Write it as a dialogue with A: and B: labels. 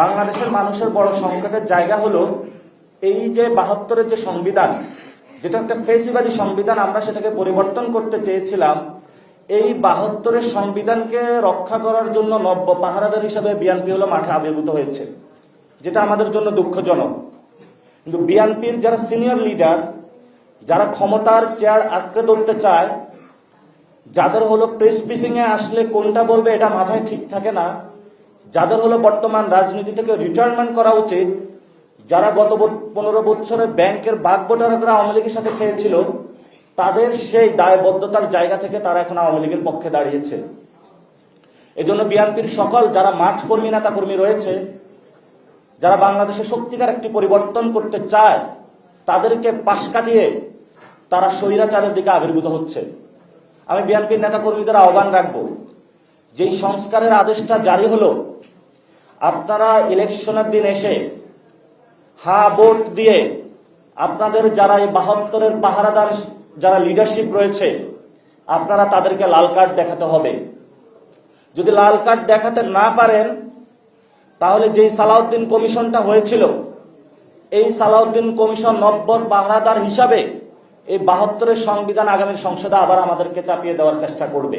A: বাংলাদেশের মানুষের বড় সংকটের জায়গা হলো এই যে বাহাত্তরের যে সংবিধান, যেটা একটা ফেসিবাদী সংবিধান, আমরা সেটাকে পরিবর্তন করতে চেয়েছিলাম, এই বাহাত্তরের সংবিধানকে রক্ষা করার জন্য নব্য পাহারাদার হিসাবে বিএনপি হলো মাঠে আবির্ভূত হয়েছে, যেটা আমাদের জন্য দুঃখজনক। কিন্তু বিএনপির যারা সিনিয়র লিডার, যারা ক্ষমতার চেয়ার আঁকড়ে ধরতে চায়, যাদের হলো প্রেস ব্রিফিং এ আসলে কোনটা বলবে এটা মাথায় ঠিক থাকে না। যাদের হলো বর্তমান রাজনীতি থেকে রিটায়ারমেন্ট করা উচিত, যারা গত পনেরো বছরে ব্যাংকের বাগবোটারকরা আওয়ামী লীগের সাথে খেয়েছিল, তাদের সেই দায়বদ্ধতার জায়গা থেকে তারা এখন আওয়ামী লীগের পক্ষে দাঁড়িয়েছে। এজন্য বিএনপির সকল যারা মাঠ কর্মী, নেতা কর্মী রয়েছে, যারা বাংলাদেশে সত্যিকার একটি পরিবর্তন করতে চায়, তাদেরকে পাশ কাটিয়ে তারা স্বৈরাচারের দিকে আবির্ভূত হচ্ছে। আমি বিএনপির নেতা কর্মীদের আহ্বান রাখব, যেই সংস্কারের আদেশটা জারি হলো আপনারা ইলেকশনের দিন এসে হা ভোট দিয়ে আপনাদের যারা এই বাহাত্তরের পাহারাদার যারা লিডারশিপ রয়েছে, আপনারা তাদেরকে লাল কার্ড দেখাতে হবে। যদি লাল কার্ড দেখাতে না পারেন, তাহলে যেই সালাউদ্দিন কমিশনটা হয়েছিল, এই সালাউদ্দিন কমিশন নব্বর পাহারাদার হিসাবে এই বাহাত্তরের সংবিধান আগামী সংসদে আবার আমাদেরকে চাপিয়ে দেওয়ার চেষ্টা করবে।